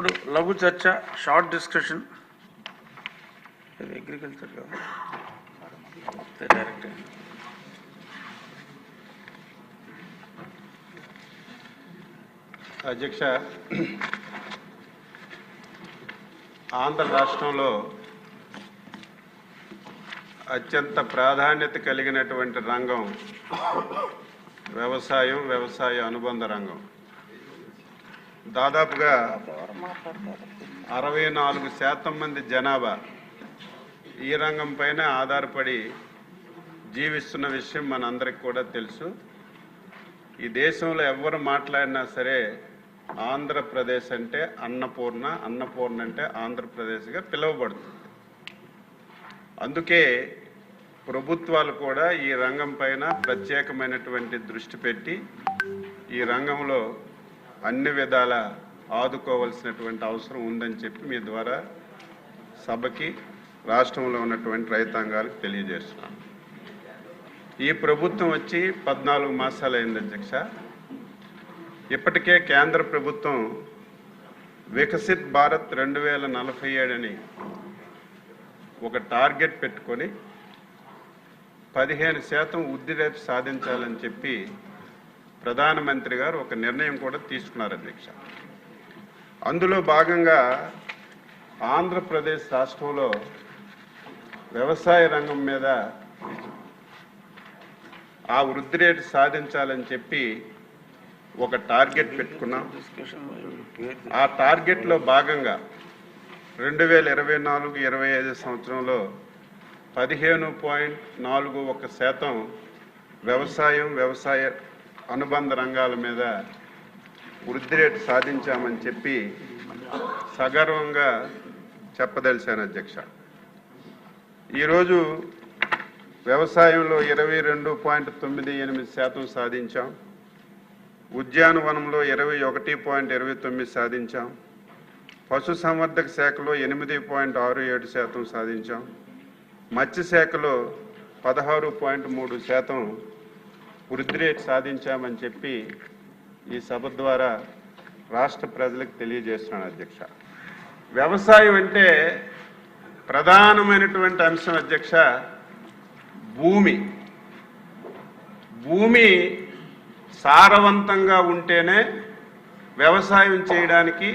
ఇప్పుడు లఘు చర్చ షార్ట్ డిస్కషన్ ఇది అగ్రికల్చర్ కదా డైరెక్ట్ అధ్యక్ష ఆంధ్ర రాష్ట్రంలో అత్యంత ప్రాధాన్యత కలిగినటువంటి రంగం వ్యవసాయం వ్యవసాయ అనుబంధ రంగం. దాదాపుగా అరవై నాలుగు శాతం మంది జనాభా ఈ రంగం పైన ఆధారపడి జీవిస్తున్న విషయం మనందరికి కూడా తెలుసు. ఈ దేశంలో ఎవరు మాట్లాడినా సరే ఆంధ్రప్రదేశ్ అంటే అన్నపూర్ణ అన్నపూర్ణ అంటే ఆంధ్రప్రదేశ్గా పిలువబడుతుంది. అందుకే ప్రభుత్వాలు కూడా ఈ రంగం పైన ప్రత్యేకమైనటువంటి దృష్టి పెట్టి ఈ రంగంలో అన్ని విధాల ఆదుకోవాల్సినటువంటి అవసరం ఉందని చెప్పి మీ ద్వారా సభకి రాష్ట్రంలో ఉన్నటువంటి రైతాంగాలకు తెలియజేస్తున్నాను ఈ ప్రభుత్వం వచ్చి పద్నాలుగు మాసాలు అయింది అధ్యక్ష. ఇప్పటికే కేంద్ర ప్రభుత్వం వికసిత్ భారత్ రెండు వేల నలభై ఏడని ఒక టార్గెట్ పెట్టుకొని పదిహేను శాతం వృద్ధి రేటు సాధించాలని చెప్పి ప్రధానమంత్రి గారు ఒక నిర్ణయం కూడా తీసుకున్నారు అధ్యక్ష. అందులో భాగంగా ఆంధ్రప్రదేశ్ రాష్ట్రంలో వ్యవసాయ రంగం మీద ఆ వృద్ధి రేటు సాధించాలని చెప్పి ఒక టార్గెట్ పెట్టుకున్నాం. ఆ టార్గెట్లో భాగంగా రెండు వేల ఇరవై నాలుగు ఇరవై ఐదు సంవత్సరంలో పదిహేను పాయింట్ నాలుగు ఒక శాతం వ్యవసాయం వ్యవసాయ అనుబంధ రంగాల మీద వృద్ధి రేటు సాధించామని చెప్పి సగర్వంగా చెప్పదలిచాను అధ్యక్ష. ఈరోజు వ్యవసాయంలో ఇరవై రెండు పాయింట్ తొమ్మిది ఎనిమిది శాతం సాధించాం. ఉద్యానవనంలో ఇరవై ఒకటి పాయింట్ ఇరవై తొమ్మిది సాధించాం. పశుసంవర్ధక శాఖలో ఎనిమిది పాయింట్ ఆరు ఏడు శాతం సాధించాం. మత్స్య శాఖలో పదహారు పాయింట్ మూడు శాతం వృద్ధి రేటు సాధించామని చెప్పి ఈ సభ ద్వారా రాష్ట్ర ప్రజలకు తెలియజేస్తున్నాను అధ్యక్ష. వ్యవసాయం అంటే ప్రధానమైనటువంటి అంశం అధ్యక్ష భూమి. భూమి సారవంతంగా ఉంటేనే వ్యవసాయం చేయడానికి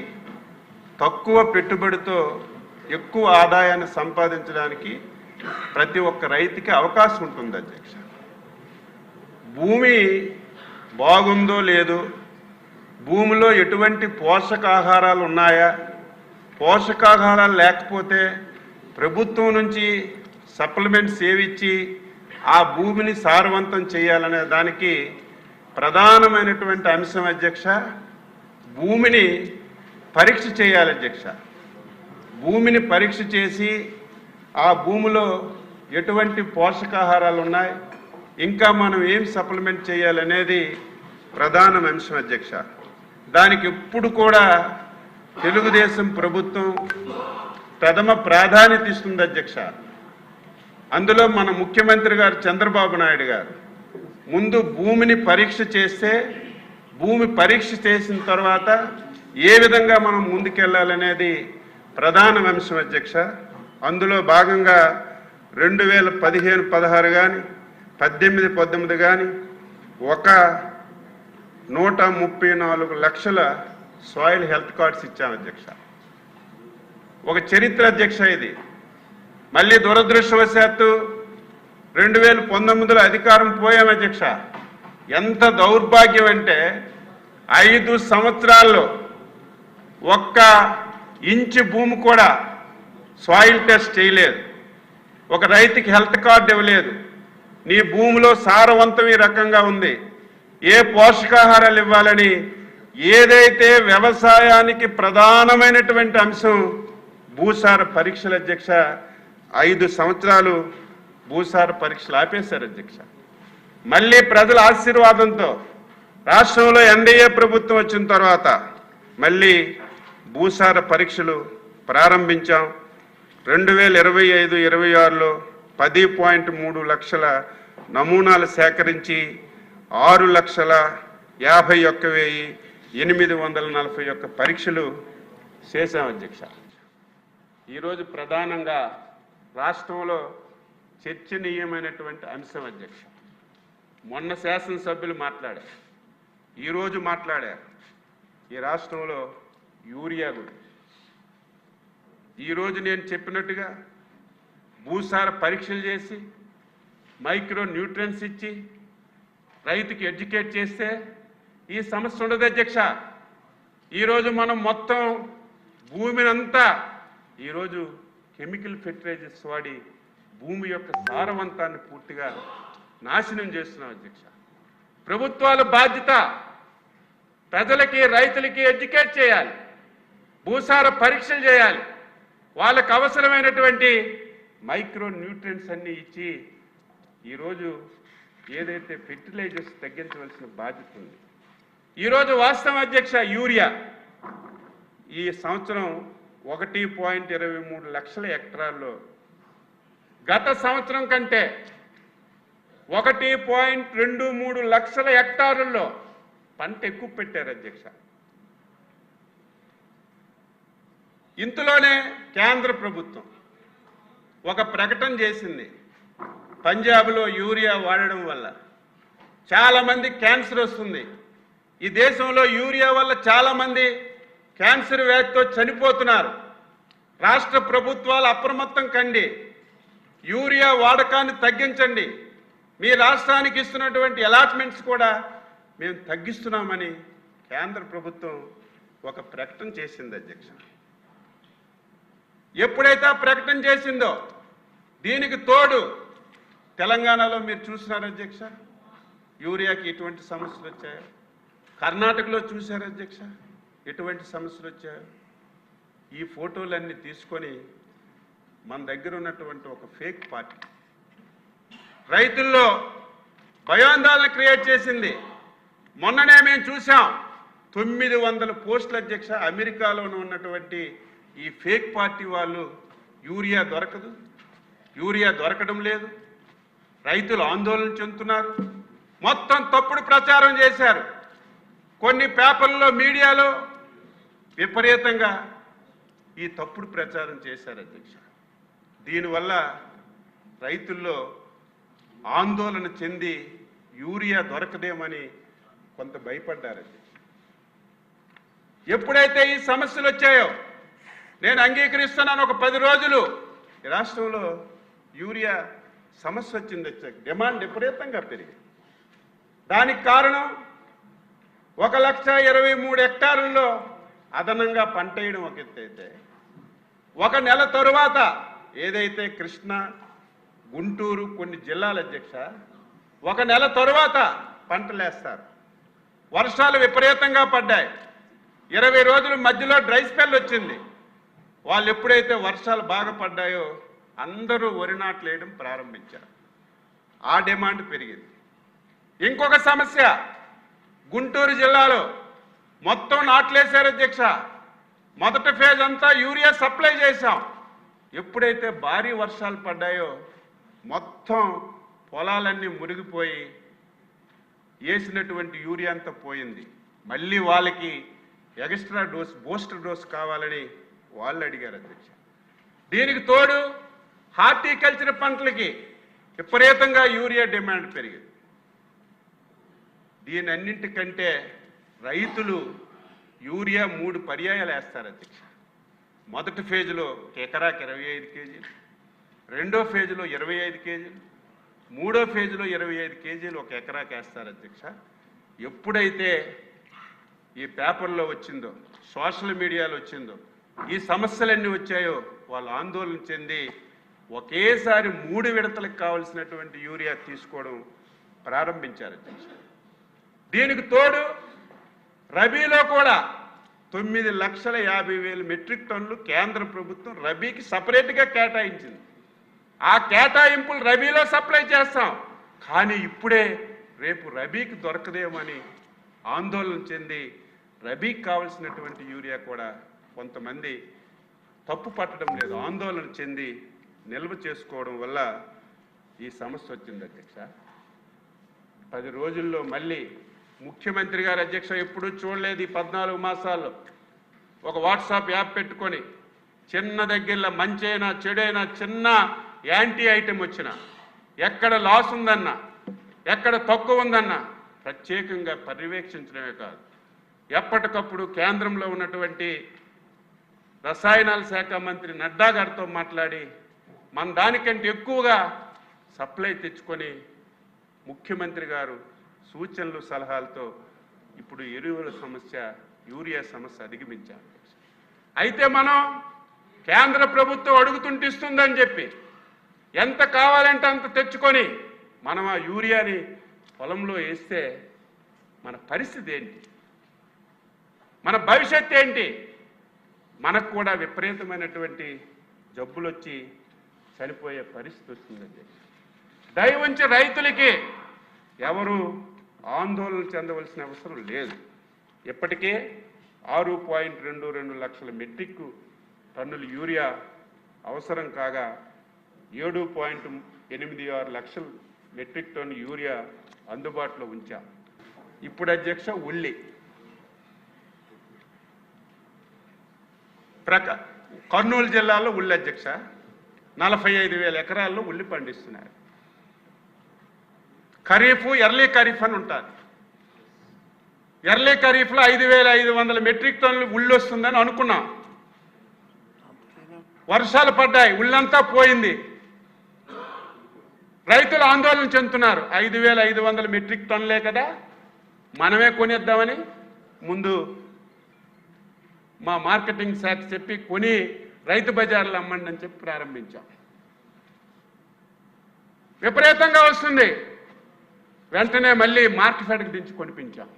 తక్కువ పెట్టుబడితో ఎక్కువ ఆదాయాన్ని సంపాదించడానికి ప్రతి ఒక్క రైతుకి అవకాశం ఉంటుంది అధ్యక్ష. భూమి బాగుందో లేదో భూమిలో ఎటువంటి పోషకాహారాలు ఉన్నాయా? పోషకాహారాలు లేకపోతే ప్రభుత్వం నుంచి సప్లిమెంట్స్ ఏవిచ్చి ఆ భూమిని సారవంతం చేయాలనే దానికి ప్రధానమైనటువంటి అంశం అధ్యక్ష భూమిని పరీక్ష చేయాలి అధ్యక్ష. భూమిని పరీక్ష చేసి ఆ భూమిలో ఎటువంటి పోషకాహారాలు ఉన్నాయి? ఇంకా మనం ఏం సప్లిమెంట్ చేయాలనేది ప్రధాన అంశం అధ్యక్ష. దానికి ఎప్పుడు కూడా తెలుగుదేశం ప్రభుత్వం ప్రథమ ప్రాధాన్యత ఇస్తుంది అధ్యక్ష. అందులో మన ముఖ్యమంత్రి గారు చంద్రబాబు నాయుడు గారు ముందు భూమిని పరీక్ష చేస్తే భూమి పరీక్ష చేసిన తర్వాత ఏ విధంగా మనం ముందుకెళ్ళాలనేది ప్రధాన అంశం అధ్యక్ష. అందులో భాగంగా రెండు వేల పదిహేను పదహారు కానీ పద్దెనిమిది పద్దెనిమిది కానీ ఒక నూట ముప్పై నాలుగు లక్షల సాయిల్ హెల్త్ కార్డ్స్ ఇచ్చాం అధ్యక్ష. ఒక చరిత్ర అధ్యక్ష ఇది. మళ్ళీ దురదృష్టవశాత్తు రెండు వేల పంతొమ్మిదిలో అధికారం పోయాం అధ్యక్ష. ఎంత దౌర్భాగ్యం అంటే ఐదు సంవత్సరాల్లో ఒక్క ఇంచు భూమి కూడా సాయిల్ టెస్ట్ చేయలేదు. ఒక రైతుకి హెల్త్ కార్డు ఇవ్వలేదు. నీ భూమిలో సారవంతం ఈ రకంగా ఉంది. ఏ పోషకాహారాలు ఇవ్వాలని? ఏదైతే వ్యవసాయానికి ప్రధానమైనటువంటి అంశం భూసార పరీక్షల అధ్యక్ష ఐదు సంవత్సరాలు భూసార పరీక్షలు ఆపేశారు అధ్యక్ష. మళ్ళీ ప్రజల ఆశీర్వాదంతో రాష్ట్రంలో ఎన్డీఏ ప్రభుత్వం వచ్చిన తర్వాత మళ్ళీ భూసార పరీక్షలు ప్రారంభించాం. రెండు వేల ఇరవై ఐదు ఇరవై ఆరులో పది పాయింట్ మూడు లక్షల నమూనాలు సేకరించి ఆరు లక్షల యాభై ఒక్క వెయ్యి ఎనిమిది వందల నలభై ఒక్క పరీక్షలు చేశాం అధ్యక్ష. ఈరోజు ప్రధానంగా రాష్ట్రంలో చర్చనీయమైనటువంటి అంశం అధ్యక్ష. మొన్న శాసనసభ్యులు మాట్లాడారు. ఈరోజు మాట్లాడారు. ఈ రాష్ట్రంలో యూరియా గురించి. ఈరోజు నేను చెప్పినట్టుగా భూసార పరీక్షలు చేసి మైక్రో న్యూట్రియన్స్ ఇచ్చి రైతుకి ఎడ్యుకేట్ చేస్తే ఈ సమస్య ఉండదు అధ్యక్ష. ఈరోజు మనం మొత్తం భూమినంతా ఈరోజు కెమికల్ ఫెర్టిలైజర్స్ వాడి భూమి యొక్క సారవంతాన్ని పూర్తిగా నాశనం చేస్తున్నాం అధ్యక్ష. ప్రభుత్వాల బాధ్యత ప్రజలకి రైతులకి ఎడ్యుకేట్ చేయాలి. భూసార పరీక్షలు చేయాలి. వాళ్ళకు అవసరమైనటువంటి మైక్రో న్యూట్రియన్స్ అన్ని ఇచ్చి ఈరోజు ఏదైతే ఫెర్టిలైజర్స్ తగ్గించవలసిన బాధ్యత ఉంది. ఈరోజు వాస్తవం అధ్యక్ష యూరియా ఈ సంవత్సరం ఒకటి పాయింట్ ఇరవై మూడు లక్షల ఎకరాల్లో గత సంవత్సరం కంటే ఒకటి పాయింట్ రెండు మూడు లక్షల హెక్టారుల్లో పంట ఎక్కువ పెట్టారు అధ్యక్ష. ఇంతలోనే కేంద్ర ప్రభుత్వం ఒక ప్రకటన చేసింది. పంజాబ్లో యూరియా వాడడం వల్ల. చాలామంది క్యాన్సర్ వస్తుంది. ఈ దేశంలో యూరియా వల్ల చాలామంది క్యాన్సర్ వ్యాధితో చనిపోతున్నారు. రాష్ట్ర ప్రభుత్వాలు అప్రమత్తం కండి. యూరియా వాడకాన్ని తగ్గించండి. మీ రాష్ట్రానికి ఇస్తున్నటువంటి అలాట్మెంట్స్ కూడా మేము తగ్గిస్తున్నామని కేంద్ర ప్రభుత్వం ఒక ప్రకటన చేసింది అధ్యక్ష. ఎప్పుడైతే ఆ ప్రకటన చేసిందో దీనికి తోడు తెలంగాణలో మీరు చూసినారు అధ్యక్ష? యూరియాకి ఎటువంటి సమస్యలు వచ్చాయో? కర్ణాటకలో చూశారు అధ్యక్ష? ఎటువంటి సమస్యలు వచ్చాయో? ఈ ఫోటోలన్నీ తీసుకొని మన దగ్గర ఉన్నటువంటి ఒక ఫేక్ పార్టీ రైతుల్లో భయాందాలను క్రియేట్ చేసింది. మొన్ననే మేము చూసాం తొమ్మిది వందల పోస్టుల అధ్యక్ష అమెరికాలోనూ ఉన్నటువంటి ఈ ఫేక్ పార్టీ వాళ్ళు యూరియా దొరకదు. యూరియా దొరకడం లేదు. రైతులు ఆందోళన చెందుతున్నారు. మొత్తం తప్పుడు ప్రచారం చేశారు. కొన్ని పేపర్లలో మీడియాలో విపరీతంగా ఈ తప్పుడు ప్రచారం చేశారు అధ్యక్ష. దీనివల్ల రైతుల్లో ఆందోళన చెంది యూరియా దొరకదేమని కొంత భయపడ్డారు ఎప్పుడైతే ఈ సమస్యలు వచ్చాయో నేను అంగీకరిస్తున్నాను ఒక పది రోజులు. ఈ రాష్ట్రంలో యూరియా సమస్య వచ్చింది అధ్యక్ష డిమాండ్ విపరీతంగా పెరిగింది. దానికి కారణం ఒక లక్ష ఇరవై మూడు హెక్టారుల్లో అదనంగా పంట వేయడం ఒక ఎత్తైతే ఒక నెల తరువాత ఏదైతే కృష్ణ గుంటూరు కొన్ని జిల్లాల అధ్యక్ష ఒక నెల తరువాత పంటలేస్తారు వర్షాలు విపరీతంగా పడ్డాయి. ఇరవై రోజుల మధ్యలో డ్రై స్పెల్ వచ్చింది. వాళ్ళు ఎప్పుడైతే వర్షాలు బాగా పడ్డాయో అందరూ వరి నాట్లు వేయడం ప్రారంభించారు. ఆ డిమాండ్ పెరిగింది. ఇంకొక సమస్య గుంటూరు జిల్లాలో మొత్తం నాట్లేశారు అధ్యక్ష. మొదటి ఫేజ్ అంతా యూరియా సప్లై చేశాం. ఎప్పుడైతే భారీ వర్షాలు పడ్డాయో మొత్తం పొలాలన్నీ మునిగిపోయి వేసినటువంటి యూరియా అంతా పోయింది. మళ్ళీ వాళ్ళకి ఎక్స్ట్రా డోస్ బూస్టర్ డోస్ కావాలని వాళ్ళు అడిగారు అధ్యక్ష. దీనికి తోడు హార్టికల్చర్ పంటలకి విపరీతంగా యూరియా డిమాండ్ పెరిగింది. దీని అన్నింటికంటే రైతులు యూరియా మూడు పర్యాయాలు వేస్తారు అధ్యక్ష. మొదటి ఫేజ్లో ఒక ఎకరాకి ఇరవై ఐదు కేజీలు రెండో ఫేజ్లో ఇరవై ఐదు కేజీలు మూడో ఫేజ్లో ఇరవై ఐదు కేజీలు ఒక ఎకరాకి వేస్తారు అధ్యక్ష. ఎప్పుడైతే ఈ పేపర్లో వచ్చిందో సోషల్ మీడియాలో వచ్చిందో ఈ సమస్యలన్నీ వచ్చాయో వాళ్ళు ఆందోళన చెంది ఒకేసారి మూడు విడతలకు కావలసినటువంటి యూరియా తీసుకోవడం ప్రారంభించారు దీనికి తోడు రబీలో కూడా తొమ్మిది లక్షల యాభై వేల మెట్రిక్ టన్నులు కేంద్ర ప్రభుత్వం రబీకి సపరేట్గా కేటాయించింది. ఆ కేటాయింపులు రబీలో సప్లై చేస్తాం. కానీ ఇప్పుడే రేపు రబీకి దొరకదేమని ఆందోళన చెంది రబీకి కావలసినటువంటి యూరియా కూడా కొంతమంది తప్పు పట్టడం లేదు. ఆందోళన చెంది నిల్వ చేసుకోవడం వల్ల ఈ సమస్య వచ్చింది అధ్యక్ష. పది రోజుల్లో మళ్ళీ ముఖ్యమంత్రి గారు అధ్యక్ష ఎప్పుడూ చూడలేదు ఈ పద్నాలుగు మాసాల్లో. ఒక వాట్సాప్ యాప్ పెట్టుకొని చిన్న దగ్గరలో మంచైనా చెడైనా చిన్న యాంటీ ఐటెం వచ్చిన ఎక్కడ లాస్ ఉందన్నా ఎక్కడ తక్కువ ఉందన్నా ప్రత్యేకంగా పర్యవేక్షించడమే కాదు. ఎప్పటికప్పుడు కేంద్రంలో ఉన్నటువంటి రసాయనాల శాఖ మంత్రి నడ్డా గారితో మాట్లాడి మన దానికంటే ఎక్కువగా సప్లై తెచ్చుకొని ముఖ్యమంత్రి గారు సూచనలు సలహాలతో ఇప్పుడు ఎరువుల సమస్య యూరియా సమస్య అధిగమించాలి అయితే మనం కేంద్ర ప్రభుత్వం అడుగుతుంటే ఇస్తుందని చెప్పి ఎంత కావాలంటే అంత తెచ్చుకొని మనం ఆ యూరియాని పొలంలో వేస్తే మన పరిస్థితి ఏంటి? మన భవిష్యత్ ఏంటి? మనకు కూడా విపరీతమైనటువంటి జబ్బులు వచ్చి చనిపోయే పరిస్థితి వస్తుందండి. దయవుంచి రైతులకి ఎవరు ఆందోళన చెందవలసిన అవసరం లేదు. ఇప్పటికే ఆరు పాయింట్ రెండు రెండు లక్షల మెట్రిక్ టన్నుల యూరియా అవసరం కాగా ఏడు పాయింట్ ఎనిమిది ఆరు లక్షల మెట్రిక్ టన్ను యూరియా అందుబాటులో ఉంచాం. ఇప్పుడు అధ్యక్ష ఉల్లి. ప్రక కర్నూలు జిల్లాలో ఉల్లి అధ్యక్ష. నలభై ఐదు వేల ఎకరాల్లో ఉల్లి పండిస్తున్నారు. ఖరీఫ్ ఎర్లీ ఖరీఫ్ అని ఉంటుంది ఎర్లీ ఖరీఫ్లో ఐదు వేల ఐదు వందల మెట్రిక్ టన్నులు ఉల్లి వస్తుందని అనుకున్నాం. వర్షాలు పడ్డాయి ఉళ్ళంతా పోయింది. రైతులు ఆందోళన చెందుతున్నారు. ఐదు వేల ఐదు వందల మెట్రిక్ టన్నులే కదా మనమే కొనేద్దామని. ముందు మా మార్కెటింగ్ శాఖ చెప్పి కొని రైతు బజార్లు అమ్మండి అని చెప్పి ప్రారంభించాం. విపరీతంగా వస్తుంది. వెంటనే మళ్ళీ మార్కెట్కి దించి కొనిపించాం.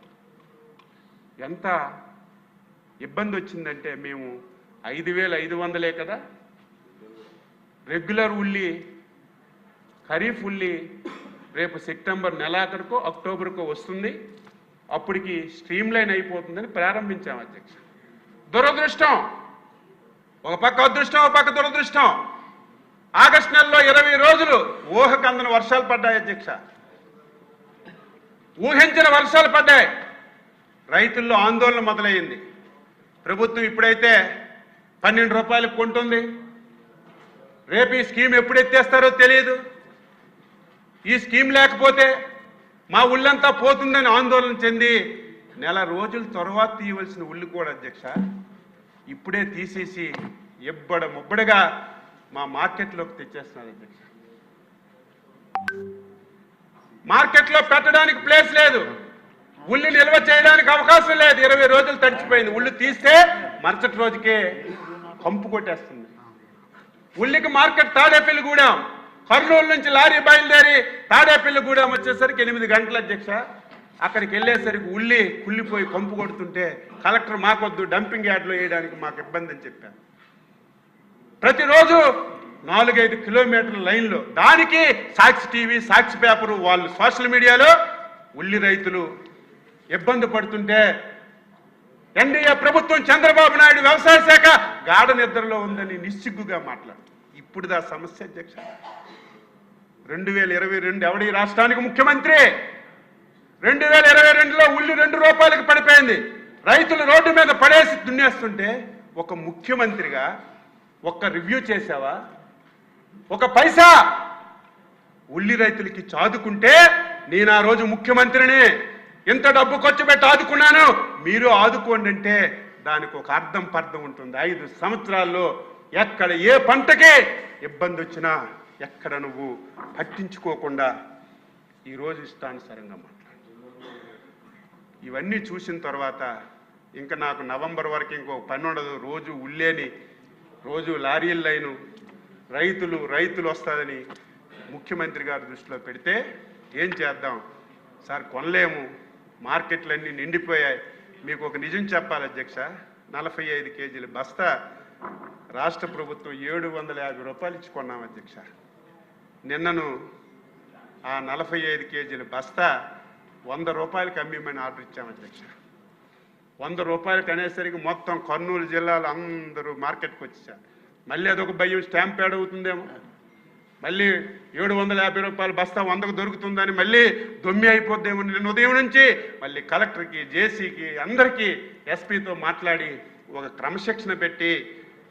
ఎంత ఇబ్బంది వచ్చిందంటే మేము ఐదు వేల ఐదు వందలే కదా. రెగ్యులర్ ఉల్లి ఖరీఫ్ ఉల్లి రేపు సెప్టెంబర్ నెలాఖరుకో అక్టోబర్కో వస్తుంది. అప్పటికి స్ట్రీమ్ లైన్ అయిపోతుందని ప్రారంభించాం అధ్యక్ష. దురదృష్టం. ఒక పక్క అదృష్టం ఒక పక్క దురదృష్టం. ఆగస్టు నెలలో ఇరవై రోజులు ఊహకందని వర్షాలు పడ్డాయి అధ్యక్ష. ఊహించిన వర్షాలు పడ్డాయి. రైతుల్లో ఆందోళన మొదలైంది ప్రభుత్వం ఇప్పుడైతే పన్నెండు రూపాయలకు కొంటుంది. రేపు ఈ స్కీమ్ ఎప్పుడు ఎత్తేస్తారో తెలియదు. ఈ స్కీమ్ లేకపోతే మా ఉళ్ళంతా పోతుందని ఆందోళన చెంది నెల రోజుల తర్వాత తీయవలసిన ఉళ్ళు కూడా అధ్యక్ష. ఇప్పుడే తీసేసి ఎబ్బడ ముబ్బడిగా మా మార్కెట్లోకి తెచ్చేస్తున్నారు అధ్యక్ష. మార్కెట్లో పెట్టడానికి ప్లేస్ లేదు. ఉల్లి నిల్వ చేయడానికి అవకాశం లేదు. ఇరవై రోజులు తడిచిపోయింది. ఉల్లి తీస్తే మరుసటి రోజుకే కంపు కొట్టేస్తుంది. ఉల్లికి మార్కెట్ తాడేపల్లిగూడెం. కర్నూలు నుంచి లారీ బయలుదేరి తాడేపల్లిగూడెం వచ్చేసరికి ఎనిమిది గంటల అధ్యక్ష. అక్కడికి వెళ్ళేసరికి ఉల్లి కుళ్ళిపోయి కంపు కొడుతుంటే కలెక్టర్ మాకొద్దు డంపింగ్ యార్డ్లో వేయడానికి మాకు ఇబ్బంది అని చెప్పాను ప్రతిరోజు నాలుగైదు కిలోమీటర్ల లైన్లో దానికి సాక్షి టీవీ సాక్షి పేపరు వాళ్ళు సోషల్ మీడియాలో ఉల్లి రైతులు ఇబ్బంది పడుతుంటే ఎన్డీఏ ప్రభుత్వం చంద్రబాబు నాయుడు వ్యవసాయ శాఖ గాఢ నిద్రలో ఉందని నిస్సిగ్గుగా మాట్లాడు ఇప్పుడు దా సమస్య అధ్యక్ష. రెండు వేల ఇరవై రెండు ఎవడి రాష్ట్రానికి ముఖ్యమంత్రి? రెండు వేల ఇరవై రెండులో ఉల్లి రెండు రూపాయలకు పడిపోయింది. రైతులు రోడ్డు మీద పడేసి దున్నేస్తుంటే ఒక ముఖ్యమంత్రిగా ఒక్క రివ్యూ చేసావా ఒక పైసా? ఉల్లి రైతులకి చాదుకుంటే నేను ఆ రోజు ముఖ్యమంత్రిని. ఎంత డబ్బు ఖర్చు పెట్టి ఆదుకున్నాను. మీరు ఆదుకోండి అంటే దానికి ఒక అర్థం పర్థం ఉంటుంది. ఐదు సంవత్సరాల్లో ఎక్కడ ఏ పంటకి ఇబ్బంది వచ్చినా ఎక్కడ నువ్వు పట్టించుకోకుండా ఈరోజు ఇష్టానుసారంగా మాట్లాడు. ఇవన్నీ చూసిన తర్వాత ఇంకా నాకు నవంబర్ వరకు ఇంకో పని ఉండదు రోజు ఉల్లేని రోజు లారీల లైను రైతులు రైతులు వస్తుందని ముఖ్యమంత్రి గారి దృష్టిలో పెడితే ఏం చేద్దాం? సార్ కొనలేము. మార్కెట్లన్నీ నిండిపోయాయి. మీకు ఒక నిజం చెప్పాలి అధ్యక్ష. నలభై ఐదు కేజీల బస్తా రాష్ట్ర ప్రభుత్వం ఏడు వందల యాభై రూపాయలు ఇచ్చి కొన్నాం అధ్యక్ష. నిన్నను ఆ నలభై ఐదు కేజీల బస్తా వంద రూపాయలకి అమ్మిమని ఆర్డర్ ఇచ్చాం అధ్యక్ష. వంద రూపాయలకి అనేసరికి మొత్తం కర్నూలు జిల్లాలో అందరూ మార్కెట్కి వచ్చేసారు. మళ్ళీ అదొక భయం స్టాంప్ యాడ్ అవుతుందేమో. మళ్ళీ ఏడు వందల యాభై రూపాయలు బస్తా వందకు దొరుకుతుందని మళ్ళీ దొమ్మి అయిపోద్దేమో. నిన్న ఉదయం నుంచి మళ్ళీ కలెక్టర్కి జేసీకి అందరికీ ఎస్పీతో మాట్లాడి ఒక క్రమశిక్షణ పెట్టి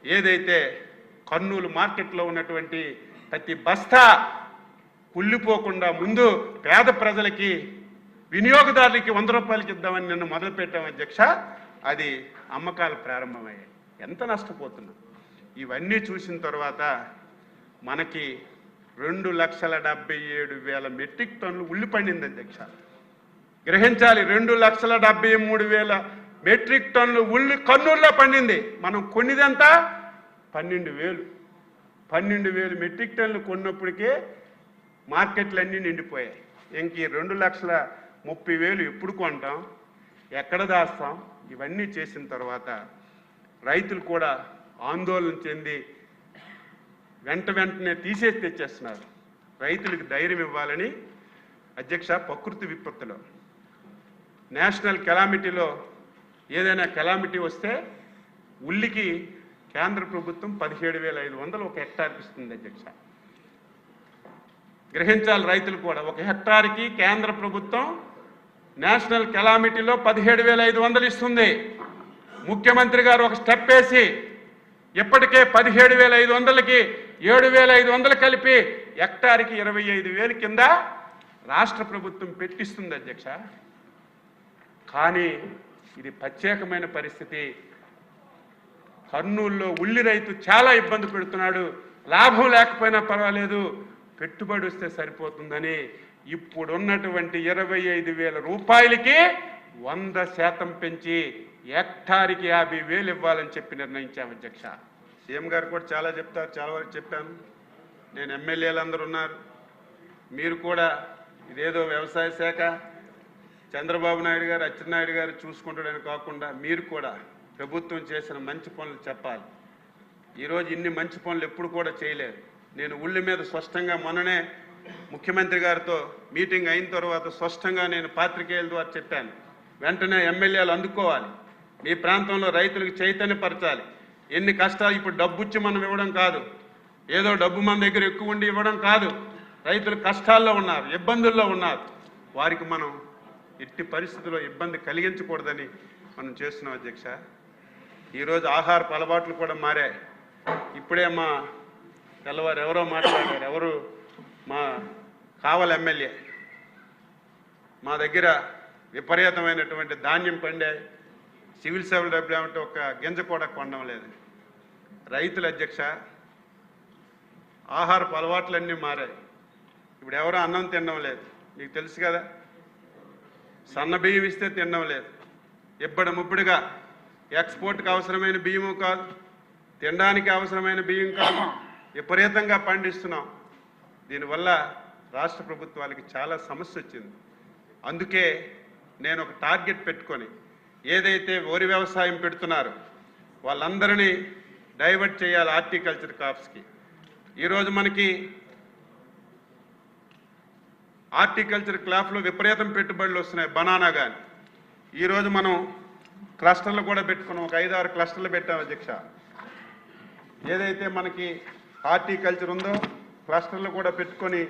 ఏదైతే కర్నూలు మార్కెట్లో ఉన్నటువంటి ప్రతి బస్తా కుళ్ళిపోకుండా ముందు పేద ప్రజలకి వినియోగదారులకి వంద రూపాయలకి ఇద్దామని నిన్ను మొదలుపెట్టాం అధ్యక్ష అది అమ్మకాలు ప్రారంభమయ్యాయి. ఎంత నష్టపోతున్నాం ఇవన్నీ చూసిన తర్వాత మనకి రెండు లక్షల డెబ్బై ఏడు వేల మెట్రిక్ టన్నులు ఉల్లి పండింది అధ్యక్ష. గ్రహించాలి రెండు లక్షల డెబ్బై మూడు వేల మెట్రిక్ టన్నులు ఉల్లి కర్నూలులో పండింది. మనం కొన్నిదంతా? పన్నెండు వేలు. పన్నెండు వేలు మెట్రిక్ టన్నులు కొన్నప్పటికే మార్కెట్లన్నీ నిండిపోయాయి. ఇంక ఈ రెండు లక్షల ముప్పై వేలు ఎప్పుడు కొంటాం? ఎక్కడ దాస్తాం? ఇవన్నీ చేసిన తర్వాత రైతులు కూడా ఆందోళన చెంది వెంట వెంటనే తీసేసి తెచ్చేస్తున్నారు. రైతులకు ధైర్యం ఇవ్వాలని అధ్యక్ష ప్రకృతి విపత్తులో. నేషనల్ కెలామిటీలో ఏదైనా కెలామిటీ వస్తే ఉల్లికి కేంద్ర ప్రభుత్వం పదిహేడు వేల ఐదు వందలు ఒక హెక్టార్కి ఇస్తుంది అధ్యక్ష. గ్రహించాలి రైతులు కూడా. ఒక హెక్టార్కి కేంద్ర ప్రభుత్వం నేషనల్ కెలామిటీలో పదిహేడు వేల ఐదు వందలు ఇస్తుంది. ముఖ్యమంత్రి గారు ఒక స్టెప్ వేసి ఇప్పటికే పదిహేడు వేల ఐదు వందలకి ఏడు వేల ఐదు వందలు కలిపి హెక్టార్కి ఇరవై ఐదు వేలు కింద రాష్ట్ర ప్రభుత్వం పెట్టిస్తుంది అధ్యక్ష. కానీ ఇది ప్రత్యేకమైన పరిస్థితి. కర్నూలులో ఉల్లి రైతు చాలా ఇబ్బంది పెడుతున్నాడు. లాభం లేకపోయినా పర్వాలేదు. పెట్టుబడి వస్తే సరిపోతుందని ఇప్పుడున్నటువంటి ఇరవై ఐదు వేల రూపాయలకి వంద శాతం పెంచి హెక్టార్కి యాభై వేలు ఇవ్వాలని చెప్పి నిర్ణయించాం అధ్యక్ష. సీఎం గారు కూడా చాలా చెప్తారు చాలా వరకు చెప్పాను. నేను ఎమ్మెల్యేలు అందరు ఉన్నారు. మీరు కూడా ఇదేదో వ్యవసాయ శాఖ. చంద్రబాబు నాయుడు గారు అచ్చెన్నాయుడు గారు చూసుకుంటాడని కాకుండా మీరు కూడా ప్రభుత్వం చేసిన మంచి పనులు చెప్పాలి. ఈరోజు ఇన్ని మంచి పనులు ఎప్పుడు కూడా చేయలేదు. నేను ఉళ్ళి మీద స్పష్టంగా మొన్ననే ముఖ్యమంత్రి గారితో మీటింగ్ అయిన తర్వాత స్పష్టంగా నేను పాత్రికేయుల ద్వారా చెప్పాను. వెంటనే ఎమ్మెల్యేలు అందుకోవాలి. మీ ప్రాంతంలో రైతులకు చైతన్యపరచాలి. ఎన్ని కష్టాలు ఇప్పుడు డబ్బు ఇచ్చి మనం ఇవ్వడం కాదు. ఏదో డబ్బు మన దగ్గర ఎక్కువ ఉండి ఇవ్వడం కాదు. రైతులు కష్టాల్లో ఉన్నారు ఇబ్బందుల్లో ఉన్నారు. వారికి మనం ఎట్టి పరిస్థితుల్లో ఇబ్బంది కలిగించకూడదని మనం చేస్తున్నాం అధ్యక్ష. ఈరోజు ఆహారపు అలవాట్లు కూడా మారాయి. ఇప్పుడే మా తెల్లవారు ఎవరో మాట్లాడారు. ఎవరు? మా కావల ఎమ్మెల్యే. మా దగ్గర విపరీతమైనటువంటి ధాన్యం పండే సివిల్ సర్వీస్ డబ్బులు ఏమంటే ఒక గింజ కూడా కొనడం లేదు. రైతుల అధ్యక్ష ఆహారపు అలవాట్లన్నీ మారాయి. ఇప్పుడు ఎవరో అన్నం తినడం లేదు. మీకు తెలుసు కదా సన్న బియ్యం ఇస్తే తినడం లేదు. ఇబ్బడి ముబ్బడిగా ఎక్స్పోర్ట్కి అవసరమైన బియ్యము కాదు తినడానికి అవసరమైన బియ్యం కాదు విపరీతంగా పండిస్తున్నాం. దీనివల్ల రాష్ట్ర ప్రభుత్వాలకి చాలా సమస్య వచ్చింది. అందుకే నేను ఒక టార్గెట్ పెట్టుకొని ఏదైతే వరి వ్యవసాయం పెడుతున్నారో వాళ్ళందరినీ డైవర్ట్ చేయాలి హార్టికల్చర్ క్రాప్స్కి. ఈరోజు మనకి హార్టికల్చర్ క్లాప్లో విపరీతం పెట్టుబడులు వస్తున్నాయి బనానా కానీ ఈరోజు మనం క్లస్టర్లు కూడా పెట్టుకున్నాం ఒక ఐదు ఆరు క్లస్టర్లు పెట్టాం అధ్యక్ష. ఏదైతే మనకి హార్టికల్చర్ ఉందో క్లస్టర్లు కూడా పెట్టుకొని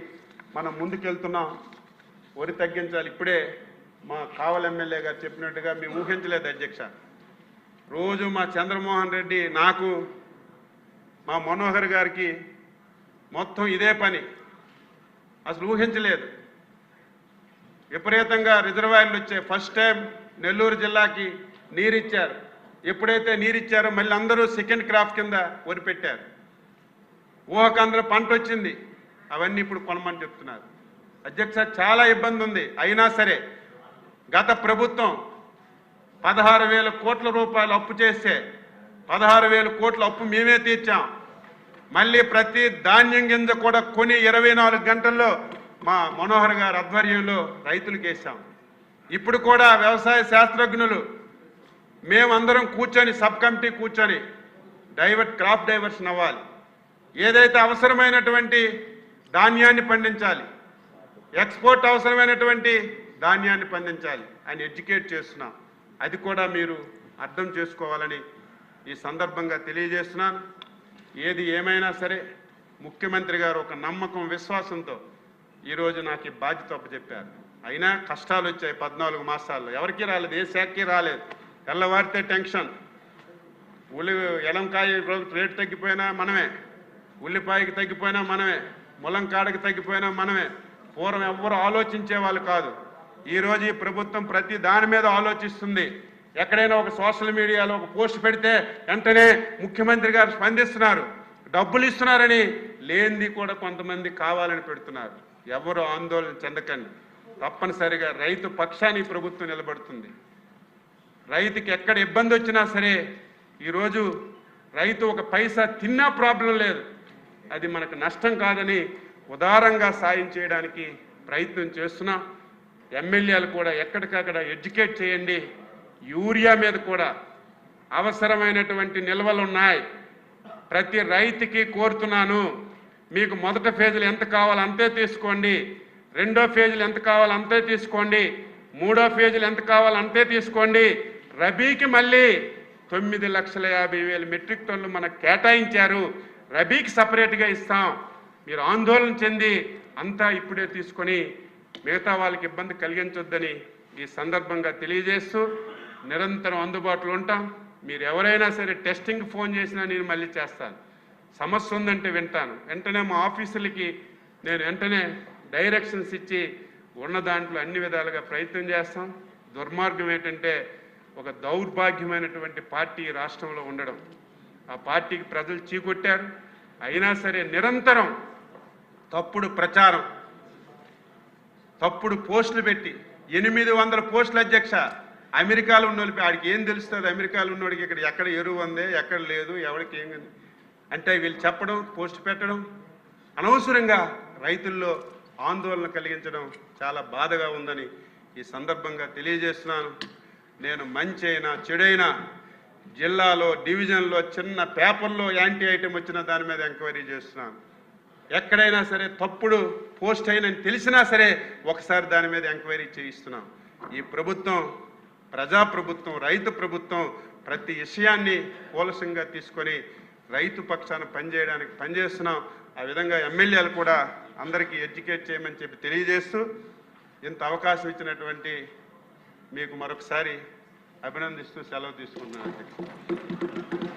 మనం ముందుకెళ్తున్నాం వరి తగ్గించాలి. ఇప్పుడే మా కావల ఎమ్మెల్యే గారు చెప్పినట్టుగా మేము ఊహించలేదు అధ్యక్ష. రోజు మా చంద్రమోహన్ రెడ్డి నాకు మా మనోహర్ గారికి మొత్తం ఇదే పని. అసలు ఊహించలేదు. విపరీతంగా రిజర్వాయర్లు వచ్చే ఫస్ట్ టైం నెల్లూరు జిల్లాకి నీరిచ్చారు. ఎప్పుడైతే నీరిచ్చారో మళ్ళీ అందరూ సెకండ్ క్రాప్ కింద వరి పెట్టారు. ఊహకందరూ పంట వచ్చింది. అవన్నీ ఇప్పుడు కొనమని చెప్తున్నారు. అధ్యక్ష చాలా ఇబ్బంది ఉంది. అయినా సరే గత ప్రభుత్వం పదహారు వేల కోట్ల రూపాయలు అప్పు చేస్తే పదహారు వేల కోట్ల అప్పు మేమే తీర్చాం. మళ్ళీ ప్రతి ధాన్యం గింజ కూడా కొని ఇరవై నాలుగు గంటల్లో మా మనోహర్ గారి ఆధ్వర్యంలో రైతులకు వేసాం ఇప్పుడు కూడా వ్యవసాయ శాస్త్రజ్ఞులు మేమందరం కూర్చొని సబ్ కమిటీ కూర్చొని డైవర్ట్ క్రాప్ డైవర్షన్ అవ్వాలి. ఏదైతే అవసరమైనటువంటి ధాన్యాన్ని పండించాలి. ఎక్స్పోర్ట్ అవసరమైనటువంటి ధాన్యాన్ని పండించాలి. అని ఎడ్యుకేట్ చేస్తున్నాం. అది కూడా మీరు అర్థం చేసుకోవాలని ఈ సందర్భంగా తెలియజేస్తున్నాను. ఏది ఏమైనా సరే ముఖ్యమంత్రి గారు ఒక నమ్మకం విశ్వాసంతో ఈరోజు నాకు ఈ బాధ్యత చెప్పారు అయినా కష్టాలు వచ్చాయి పద్నాలుగు మాసాల్లో. ఎవరికి రాలేదు ఏ శాఖకి రాలేదు. తెల్లవారితే టెన్షన్. ఉల్లి ఎలంకాయ రేటు తగ్గిపోయినా మనమే. ఉల్లిపాయకి తగ్గిపోయినా మనమే. ములంకాడకి తగ్గిపోయినా మనమే. పూర్వం ఎవ్వరు ఆలోచించే వాళ్ళు కాదు. ఈ రోజు ఈ ప్రభుత్వం ప్రతి దాని మీద ఆలోచిస్తుంది. ఎక్కడైనా ఒక సోషల్ మీడియాలో ఒక పోస్ట్ పెడితే వెంటనే ముఖ్యమంత్రి గారు స్పందిస్తున్నారు. డబ్బులు ఇస్తున్నారని లేనిది కూడా కొంతమంది కావాలని పెడుతున్నారు. ఎవరు ఆందోళన చెందకండి. తప్పనిసరిగా రైతు పక్షాన్ని ప్రభుత్వం నిలబడుతుంది. రైతుకి ఎక్కడ ఇబ్బంది వచ్చినా సరే ఈరోజు రైతు ఒక పైసా తిన్నా ప్రాబ్లం లేదు. అది మనకు నష్టం కాదని ఉదారంగా సాయం చేయడానికి ప్రయత్నం చేస్తున్నాం. ఎమ్మెల్యేలు కూడా ఎక్కడికక్కడ ఎడ్యుకేట్ చేయండి. యూరియా మీద కూడా అవసరమైనటువంటి నిల్వలు ఉన్నాయి. ప్రతి రైతుకి కోరుతున్నాను మీకు మొదట ఫేజులు ఎంత కావాలో అంతే తీసుకోండి. రెండో ఫేజులు ఎంత కావాలో అంతే తీసుకోండి. మూడో ఫేజులు ఎంత కావాలో అంతే తీసుకోండి. రబీకి మళ్ళీ తొమ్మిది లక్షల యాభై వేల మెట్రిక్ టన్నులు మనకు కేటాయించారు. రబీకి సపరేట్గా ఇస్తాం. మీరు ఆందోళన చెంది అంతా ఇప్పుడే తీసుకొని మిగతా వాళ్ళకి ఇబ్బంది కలిగించొద్దని ఈ సందర్భంగా తెలియజేస్తూ నిరంతరం అందుబాటులో ఉంటాం. మీరు ఎవరైనా సరే టెస్టింగ్ ఫోన్ చేసినా నేను మళ్ళీ చేస్తాను. సమస్య ఉందంటే వింటాను. వెంటనే మా ఆఫీసులకి నేను వెంటనే డైరెక్షన్స్ ఇచ్చి ఉన్న దాంట్లో అన్ని విధాలుగా ప్రయత్నం చేస్తాం. దుర్మార్గం ఏంటంటే ఒక దౌర్భాగ్యమైనటువంటి పార్టీ రాష్ట్రంలో ఉండడం. ఆ పార్టీకి ప్రజలు చీకొట్టారు. అయినా సరే నిరంతరం తప్పుడు ప్రచారం తప్పుడు పోస్టులు పెట్టి ఎనిమిది వందల పోస్టుల అధ్యక్ష అమెరికాలో ఉన్న వాళ్ళకి ఆడికి ఏం తెలుస్తుంది? అమెరికాలో ఉన్నోడికి ఇక్కడ ఎక్కడ ఎరువు ఉంది ఎక్కడ లేదు ఎవరికి ఏం ఉంది? అంటే వీళ్ళు చెప్పడం పోస్ట్ పెట్టడం అనవసరంగా రైతుల్లో ఆందోళన కలిగించడం చాలా బాధగా ఉందని ఈ సందర్భంగా తెలియజేస్తున్నాను. నేను మంచి అయినా చెడైనా జిల్లాలో డివిజన్లో చిన్న పేపర్లో యాంటీ ఐటెం వచ్చిన దాని మీద ఎంక్వైరీ చేస్తున్నాను ఎక్కడైనా సరే తప్పుడు పోస్ట్ అయినని తెలిసినా సరే ఒకసారి దాని మీద ఎంక్వైరీ చేయిస్తున్నాం. ఈ ప్రభుత్వం ప్రజా ప్రభుత్వం రైతు ప్రభుత్వం ప్రతి విషయాన్ని కూలసంగా తీసుకొని రైతు పక్షాన పనిచేయడానికి పనిచేస్తున్నాం. ఆ విధంగా ఎమ్మెల్యేలు కూడా అందరికీ ఎడ్యుకేట్ చేయమని చెప్పి తెలియజేస్తూ ఇంత అవకాశం ఇచ్చినటువంటి మీకు మరొకసారి అభినందిస్తూ సెలవు తీసుకుంటున్నాను.